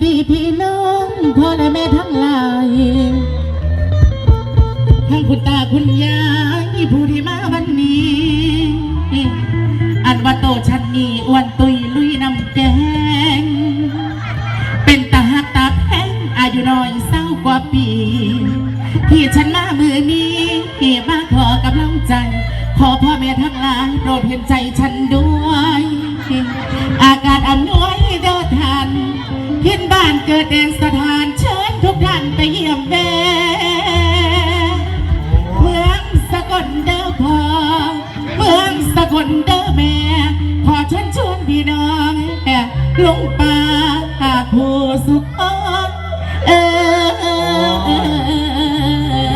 พี่น้องพ่อและแม่ทั้งหลายทั้งคุณตาคุณยายผู้ที่มาวันนี้ อันว่าโตชันนี้อ้วนตุยลุยน้ำแกง เป็นตาหักตาแพงอายุน้อยเศร้ากว่าปี ที่ฉันมามือนี้มาขอกำลังใจ ขอพ่อแม่ทั้งหลายโปรดเห็นใจฉันด้วย อากาศอำนวย ดแดนสถานเชิญทุกท่านไปเยี่ยมแม่เมืองสกลเด้อพ่อเมืองสกลเด้อแม่ ขอเชิญชวนพี่น้องลงป่าผู้สุขเออเออเอ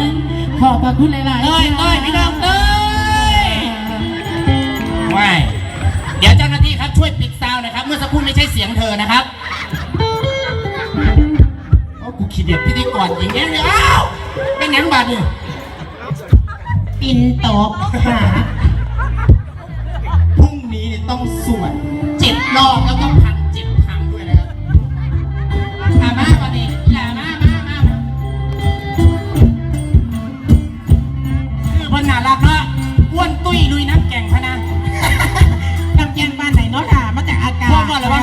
อขอบพระคุณหลายๆเต้ยเต้ยพี่น้องเต้ยค่ะว้ายเดี๋ยวเจ้าหน้าที่ครับช่วยปิดซาวน์หนะครับ เมื่อสักครู่ไม่ใช่เสียงเธอนะครับโอ้กูีเดียดพิธีกรหญิงแงเดียวอ้าวไม่งั้นบาดนี่ปินตบหาพรุ่งนี้นี่ต้องสวดเจ็ดรอบแล้วก็พังเจ็ดพังด้วยนะครับมามาก่อนดิลามามามาคือพนน่ารักเนะอ้วนตุ้ยลุยน้ำแกงพะนาน้ำแกงบ้านไหนเนาะถามมาจากอาการบอกเลยว่า